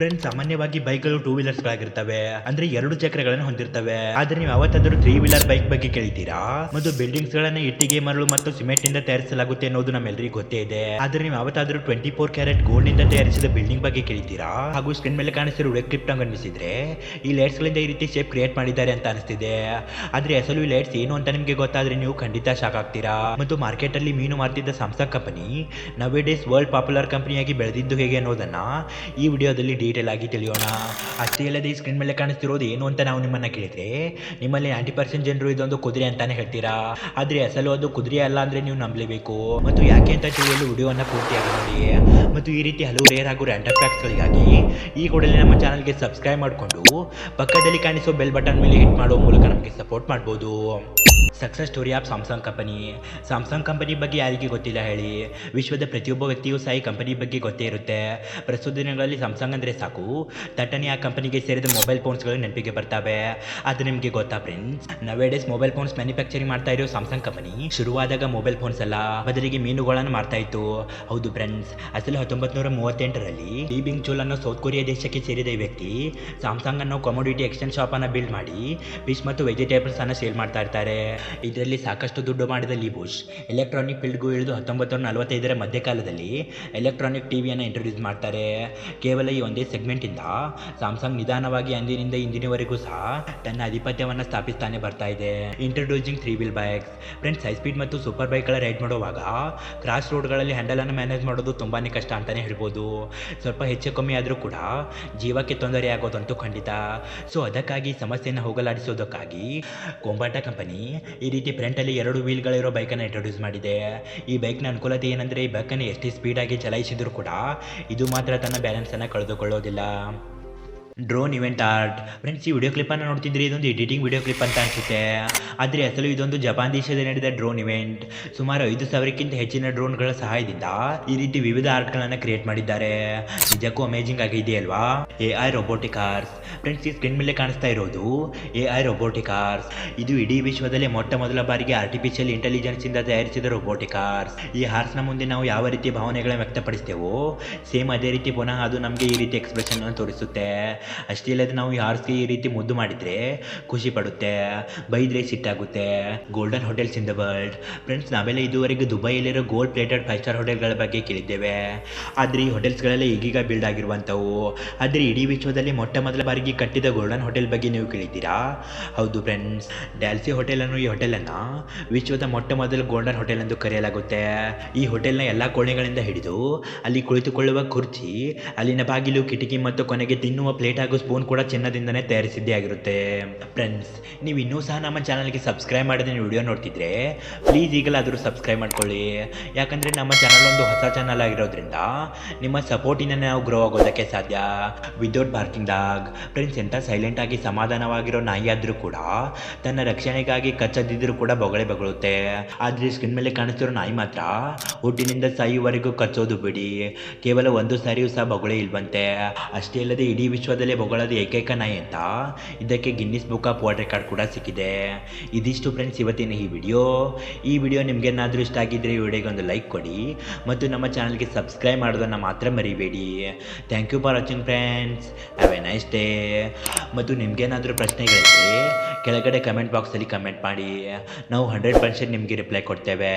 Friends ಸಾಮಾನ್ಯವಾಗಿ ಬೈಕ್ಗಳು two wheelers ಆಗಿರ್ತವೆ ಅಂದ್ರೆ ಎರಡು ಚಕ್ರಗಳನ್ನು ಹೊಂದಿರ್ತವೆ. ಆದ್ರೆ ನೀವು ಯಾವತ್ತಾದ್ರೂ ತ್ರೀ ವೀಲರ್ ಬೈಕ್ ಬಗ್ಗೆ ಕೇಳ್ತೀರಾ ಮತ್ತು ಬಿಲ್ಡಿಂಗ್ಸ್ ಗಳನ್ನ ಇಟ್ಟಿಗೆ ಮರಳು ಮತ್ತು ಸಿಮೆಂಟ್ ಇಂದ ತಯಾರಿಸಲಾಗುತ್ತೆ ಅನ್ನೋದು ನಮ್ಮೆಲ್ಲರಿಗೂ ಗೊತ್ತೇ ಇದೆ. ಆದ್ರೆ ನೀವು ಯಾವತ್ತಾದ್ರೂ ಟ್ವೆಂಟಿ ಫೋರ್ ಕ್ಯಾರೆಟ್ ಗೋಲ್ಡ್ನಿಂದ ತಯಾರಿಸಿದ ಬಿಲ್ಡಿಂಗ್ ಬಗ್ಗೆ ಕೇಳ್ತೀರಾ ಹಾಗೂ ಸ್ಕ್ರೀನ್ ಮೇಲೆ ಕಾಣಿಸಿರೋ ರೆಡ್ ಕ್ಲಿಪ್ ಗಮನಿಸಿದ್ರೆ ಈ ಲೈಟ್ಸ್ ಗಳಿಂದ ಈ ರೀತಿ ಶೇಪ್ ಕ್ರಿಯೇಟ್ ಮಾಡಿದ್ದಾರೆ ಅಂತ ಅನಿಸ್ತಿದೆ. ಆದ್ರೆ ಅಸಲು ಈ ಲೈಟ್ಸ್ ಏನು ಅಂತ ನಿಮಗೆ ಗೊತ್ತಾದ್ರೆ ನೀವು ಖಂಡಿತ ಶಾಕ್ ಆಗ್ತೀರಾ? ಮತ್ತು ಮಾರ್ಕೆಟ್ ಅಲ್ಲಿ ಮೀನು ಮಾರ್ತಿದ್ದ Samsung company nowadays world popular ಕಂಪನಿಯಾಗಿ ಬೆಳೆದಿದ್ದು ಹೇಗೆ ಅನ್ನೋದನ್ನ ಈ ವಿಡಿಯೋದಲ್ಲಿ ಡೀಟೇಲ್ ಆಗಿ ತಿಳಿಯೋಣ. ಅಷ್ಟೇ ಇಲ್ಲದೆ ಈ ಸ್ಕ್ರೀನ್ ಮೇಲೆ ಕಾಣಿಸ್ತಿರೋದು ಏನು ಅಂತ ನಾವು ನಿಮ್ಮನ್ನ ಕೇಳಿದ್ರೆ, ನಿಮ್ಮಲ್ಲಿ ನೈಂಟಿ ಪರ್ಸೆಂಟ್ ಜನರು ಇದೊಂದು ಕುದುರೆ ಅಂತಾನೆ ಹೇಳ್ತೀರಾ? ಆದ್ರೆ ಅಸಲು ಅದು ಕುದುರೆ ಅಲ್ಲ ಅಂದ್ರೆ ನೀವು ನಂಬಲೇಬೇಕು. ಮತ್ತು ಯಾಕೆ ಅಂತ ತಿಳಿಯಲು ವಿಡಿಯೋವನ್ನು ಪೂರ್ತಿಯಾಗಿ ನೋಡಿ. ಮತ್ತು ಈ ರೀತಿ ಹಲವು ರೇರ್ ಹಾಗೂ ರ್ಯಾಂಡಮ್ ಫ್ಯಾಕ್ಟ್ಸ್ಗಳಿಗಾಗಿ ಈ ಕೂಡಲೇ ನಮ್ಮ ಚಾನಲ್ಗೆ ಸಬ್ಸ್ಕ್ರೈಬ್ ಮಾಡಿಕೊಂಡು, ಪಕ್ಕದಲ್ಲಿ ಕಾಣಿಸೋ ಬೆಲ್ ಬಟನ್ ಮೇಲೆ ಹಿಟ್ ಮಾಡುವ ಮೂಲಕ ನಮಗೆ ಸಪೋರ್ಟ್ ಮಾಡ್ಬೋದು. Success story of Samsung company Samsung company ಬಗ್ಗೆ ಯಾರಿಗೆ ಗೊತ್ತಿಲ್ಲ ಹೇಳಿ. ವಿಶ್ವದ ಪ್ರತಿಯೊಬ್ಬ ವ್ಯಕ್ತಿಯೂ ಸಹ ಈ ಕಂಪನಿ ಬಗ್ಗೆ ಗೊತ್ತೇ ಇರುತ್ತೆ. ಪ್ರಸ್ತುತ ದಿನಗಳಲ್ಲಿ ಸ್ಯಾಮ್ಸಂಗ್ ಅಂದರೆ ಸಾಕು. ತಟ್ಟನೆ ಆ ಕಂಪನಿಗೆ ಸೇರಿದ ಮೊಬೈಲ್ ಫೋನ್ಸ್ಗಳು ನೆನಪಿಗೆ ಬರ್ತವೆ. ಅದು ನಿಮಗೆ ಗೊತ್ತಾ friends nowadays mobile phones manufacturing ಮಾಡ್ತಾ ಇರೋ ಸ್ಯಾಮ್ಸಂಗ್ ಕಂಪನಿ ಶುರುವಾದಾಗ ಮೊಬೈಲ್ ಫೋನ್ಸ್ ಅಲ್ಲ. ಬದಲಿಗೆ ಮೀನುಗಳನ್ನು ಮಾಡ್ತಾ ಇತ್ತು. ಹೌದು ಫ್ರೆಂಡ್ಸ್ ಅಸಲು ಹತ್ತೊಂಬತ್ತು ನೂರ ಮೂವತ್ತೆಂಟರಲ್ಲಿ ಲಿ ಬಿಂಗ್ ಚೋಲ್ ಅನ್ನೋ ಸೌತ್ ಕೊರಿಯಾ ದೇಶಕ್ಕೆ ಸೇರಿದ ವ್ಯಕ್ತಿ ಸ್ಯಾಮ್ಸಂಗ್ ಅನ್ನೋ ಕಮೋಡಿಟಿ ಎಕ್ಸ್ಚೇಂಜ್ ಶಾಪ್ ಅನ್ನು ಬಿಲ್ಡ್ ಮಾಡಿ ಫಿಶ್ ಮತ್ತು ವೆಜಿಟೇಬಲ್ಸ್ ಅನ್ನು ಸೇಲ್ ಮಾಡ್ತಾ ಇರ್ತಾರೆ. ಇದರಲ್ಲಿ ಸಾಕಷ್ಟು ದುಡ್ಡು ಮಾಡಿದ ಲೀಬುಷ್ ಎಲೆಕ್ಟ್ರಾನಿಕ್ ಫೀಲ್ಡ್ಗೂ ಇಳಿದು ಹತ್ತೊಂಬತ್ತು ನೂರ ನಲವತ್ತೈದರ ಮಧ್ಯಕಾಲದಲ್ಲಿ ಎಲೆಕ್ಟ್ರಾನಿಕ್ ಟಿವಿಯನ್ನು ಇಂಟ್ರೊಡ್ಯೂಸ್ ಮಾಡ್ತಾರೆ. ಕೇವಲ ಈ ಒಂದೇ ಸೆಗ್ಮೆಂಟಿಂದ ಸ್ಯಾಮ್ಸಂಗ್ ನಿಧಾನವಾಗಿ ಅಂದಿನಿಂದ ಇಂದಿನವರೆಗೂ ಸಹ ತನ್ನ ಆಧಿಪತ್ಯವನ್ನು ಸ್ಥಾಪಿಸ್ತಾನೆ ಬರ್ತಾ ಇದೆ. Introducing three wheel bikes friends high speed ಮತ್ತು ಸೂಪರ್ ಬೈಕ್ಗಳ ರೈಡ್ ಮಾಡುವಾಗ ಕ್ರಾಸ್ ರೋಡ್ಗಳಲ್ಲಿ ಹ್ಯಾಂಡಲನ್ನು ಮ್ಯಾನೇಜ್ ಮಾಡೋದು ತುಂಬಾ ಕಷ್ಟ ಅಂತಲೇ ಹೇಳ್ಬೋದು. ಸ್ವಲ್ಪ ಹೆಚ್ಚು ಕಮ್ಮಿ ಆದರೂ ಕೂಡ ಜೀವಕ್ಕೆ ತೊಂದರೆ ಆಗೋದಂತೂ ಖಂಡಿತ. ಸೊ ಅದಕ್ಕಾಗಿ ಸಮಸ್ಯೆಯನ್ನು ಹೋಗಲಾಡಿಸೋದಕ್ಕಾಗಿ ಕೊಂಬಾಟ ಕಂಪನಿ ಈ ರೀತಿ ಫ್ರಂಟಲ್ಲಿ ಎರಡು ವೀಲ್ಗಳಿರೋ ಬೈಕನ್ನು ಇಂಟ್ರೊಡ್ಯೂಸ್ ಮಾಡಿದೆ. ಈ ಬೈಕ್ನ ಅನುಕೂಲತೆ ಏನಂದರೆ ಈ ಬೈಕನ್ನು ಎಷ್ಟೇ ಸ್ಪೀಡಾಗಿ ಚಲಾಯಿಸಿದರೂ ಕೂಡ ಇದು ಮಾತ್ರ ತನ್ನ ಬ್ಯಾಲೆನ್ಸನ್ನು ಕಳೆದುಕೊಳ್ಳೋದಿಲ್ಲ. Drone event art. ಫ್ರೆಂಡ್ಸ್ ಈ ವಿಡಿಯೋ ಕ್ಲಿಪ್ಪನ್ನು ನೋಡ್ತಿದ್ರೆ ಇದೊಂದು ಎಡಿಟಿಂಗ್ ವಿಡಿಯೋ ಕ್ಲಿಪ್ ಅಂತ ಅನಿಸುತ್ತೆ. ಆದರೆ ಅಸಲು ಇದೊಂದು ಜಪಾನ್ ದೇಶದಲ್ಲಿ ನಡೆದ ಡ್ರೋನ್ ಇವೆಂಟ್. ಸುಮಾರು ಐದು ಸಾವಿರಕ್ಕಿಂತ ಹೆಚ್ಚಿನ ಡ್ರೋನ್ಗಳ ಸಹಾಯದಿಂದ ಈ ರೀತಿ ವಿವಿಧ ಆರ್ಟ್ಗಳನ್ನು ಕ್ರಿಯೇಟ್ ಮಾಡಿದ್ದಾರೆ. ನಿಜಕ್ಕೂ amazing ಆಗಿದೆಯಲ್ವಾ A I robotic cars friends ಈ ಸ್ಕ್ರೀನ್ ಮೇಲೆ ಕಾಣಿಸ್ತಾ ಇರೋದು ಎ ಐ ರೊಬೋಟಿಕ್ ಕಾರ್ಸ್ ಇದು ಇಡೀ ವಿಶ್ವದಲ್ಲೇ ಮೊಟ್ಟ ಮೊದಲ ಬಾರಿಗೆ ಆರ್ಟಿಫಿಷಿಯಲ್ ಇಂಟೆಲಿಜೆನ್ಸಿಂದ ತಯಾರಿಸಿದ ರೊಬೋಟಿಕ್ ಕಾರ್ಸ್ ಈ ಹಾರ್ಸ್ನ ಮುಂದೆ ನಾವು ಯಾವ ರೀತಿ ಭಾವನೆಗಳನ್ನು ವ್ಯಕ್ತಪಡಿಸ್ತೇವೋ ಸೇಮ್ ಅದೇ ರೀತಿ ಪುನಃ ಅದು ನಮಗೆ ಈ ರೀತಿ ಎಕ್ಸ್ಪ್ರೆಷನ್ ತೋರಿಸುತ್ತೆ. ಅಷ್ಟೇ ಇಲ್ಲದೆ ನಾವು ಹಾರ್ಸ್ಗೆ ಈ ರೀತಿ ಮುದ್ದು ಮಾಡಿದ್ರೆ ಖುಷಿ ಪಡುತ್ತೆ, ಬೈದ್ರೆ ಸಿಟ್ಟಾಗುತ್ತೆ. Golden hotels in the world friends ನಾವೆಲ್ಲ ಇದುವರೆಗೆ ದುಬೈಯಲ್ಲಿರೋ ಗೋಲ್ಡ್ ಪ್ಲೇಟೆಡ್ ಫೈವ್ ಸ್ಟಾರ್ ಹೋಟೆಲ್ಗಳ ಬಗ್ಗೆ ಕೇಳಿದ್ದೇವೆ. ಆದರೆ ಈ ಹೋಟೆಲ್ಸ್ಗಳೆಲ್ಲ ಈಗೀಗ ಬಿಲ್ಡ್ ಆಗಿರುವಂಥವು. ಆದರೆ ಇಡೀ ವಿಶ್ವದಲ್ಲಿ ಮೊಟ್ಟ ಮೊದಲ ಬಾರಿಗೆ ಕಟ್ಟಿದ ಗೋಲ್ಡನ್ ಹೋಟೆಲ್ ಬಗ್ಗೆ ನೀವು ಕೇಳಿದ್ದೀರಾ? ಹೌದು ಫ್ರೆಂಡ್ಸ್ ಡ್ಯಾಲ್ಸಿ ಹೋಟೆಲ್ ಅನ್ನೋ ಈ ಹೋಟೆಲನ್ನು ವಿಶ್ವದ ಮೊಟ್ಟ ಮೊದಲ ಗೋಲ್ಡನ್ ಹೋಟೆಲ್ ಎಂದು ಕರೆಯಲಾಗುತ್ತೆ. ಈ ಹೋಟೆಲ್ನ ಎಲ್ಲ ಕೋಣೆಗಳಿಂದ ಹಿಡಿದು ಅಲ್ಲಿ ಕುಳಿತುಕೊಳ್ಳುವ ಕುರ್ಚಿ, ಅಲ್ಲಿನ ಬಾಗಿಲು, ಕಿಟಕಿ ಮತ್ತು ಕೊನೆಗೆ ತಿನ್ನುವ ಪ್ಲೇಟ್ ಹಾಗೂ ಸ್ಪೂನ್ ಕೂಡ ಚಿನ್ನದಿಂದನೇ ತಯಾರಿಸಿದ್ದೇ ಆಗಿರುತ್ತೆ. ಫ್ರೆಂಡ್ಸ್ ನೀವು ಇನ್ನೂ ಸಹ ನಮ್ಮ ಚಾನಲ್ಗೆ ಸಬ್ಸ್ಕ್ರೈಬ್ ಮಾಡಿದ್ರೆ ನೀವು ವಿಡಿಯೋ ನೋಡ್ತಿದ್ರೆ ಪ್ಲೀಸ್ ಈಗಲಾದರೂ ಸಬ್ಸ್ಕ್ರೈಬ್ ಮಾಡ್ಕೊಳ್ಳಿ. ಯಾಕಂದರೆ ನಮ್ಮ ಚಾನಲ್ ಒಂದು ಹೊಸ ಚಾನಲ್ ಆಗಿರೋದ್ರಿಂದ ನಿಮ್ಮ ಸಪೋರ್ಟಿಂದ ನಾವು ಗ್ರೋ ಆಗೋದಕ್ಕೆ ಸಾಧ್ಯ. ವಿದೌಟ್ ಬಾರ್ಕಿಂಗ್ ಡಾಗ್ ಫ್ರೆಂಡ್ಸ್ ಎಂಥ ಸೈಲೆಂಟ್ ಆಗಿ ಸಮಾಧಾನವಾಗಿರೋ ನಾಯಿ ಆದರೂ ಕೂಡ ತನ್ನ ರಕ್ಷಣೆಗಾಗಿ ಕಚ್ಚದಿದ್ದರೂ ಕೂಡ ಬೊಗಳೆ ಬಗಳುತ್ತೆ. ಆದರೆ ಸ್ಕ್ರೀನ್ ಮೇಲೆ ಕಾಣಿಸ್ತಿರೋ ನಾಯಿ ಮಾತ್ರ ಹುಟ್ಟಿನಿಂದ ಸಾಯುವವರೆಗೂ ಕಚ್ಚೋದು ಬಿಡಿ. ಕೇವಲ ಒಂದು ಸಾರಿಯೂ ಸಹ ಬೊಗಳೆ ಇಲ್ವಂತೆ. ಅಷ್ಟೇ ಅಲ್ಲದೆ ಇಡೀ ವಿಶ್ವದಲ್ಲೇ ಬೊಗಳದ ಏಕೈಕ ನಾಯಿ ಅಂತ. ಇದಕ್ಕೆ Guinness book of world record ಕೂಡ ಸಿಕ್ಕಿದೆ. ಇದಿಷ್ಟು ಫ್ರೆಂಡ್ಸ್ ಇವತ್ತಿನ ಈ ವಿಡಿಯೋ ಈ ವಿಡಿಯೋ ನಿಮಗೇನಾದರೂ ಇಷ್ಟ ಆಗಿದ್ದರೆ ಈ ವಿಡಿಯೋಗೆ ಒಂದು ಲೈಕ್ ಕೊಡಿ. ಮತ್ತು ನಮ್ಮ ಚಾನಲ್ಗೆ ಸಬ್ಸ್ಕ್ರೈಬ್ ಮಾಡೋದನ್ನು ಮಾತ್ರ ಮರಿಬೇಡಿ. Thank you for watching friends have a nice day ಮತ್ತು ನಿಮಗೇನಾದರೂ ಪ್ರಶ್ನೆಗಳಿದ್ದರೆ ಕೆಳಗಡೆ ಕಮೆಂಟ್ ಬಾಕ್ಸಲ್ಲಿ ಕಮೆಂಟ್ ಮಾಡಿ. ನಾವು ಹಂಡ್ರೆಡ್ ಪರ್ಸೆಂಟ್ ನಿಮಗೆ ರಿಪ್ಲೈ ಕೊಡ್ತೇವೆ.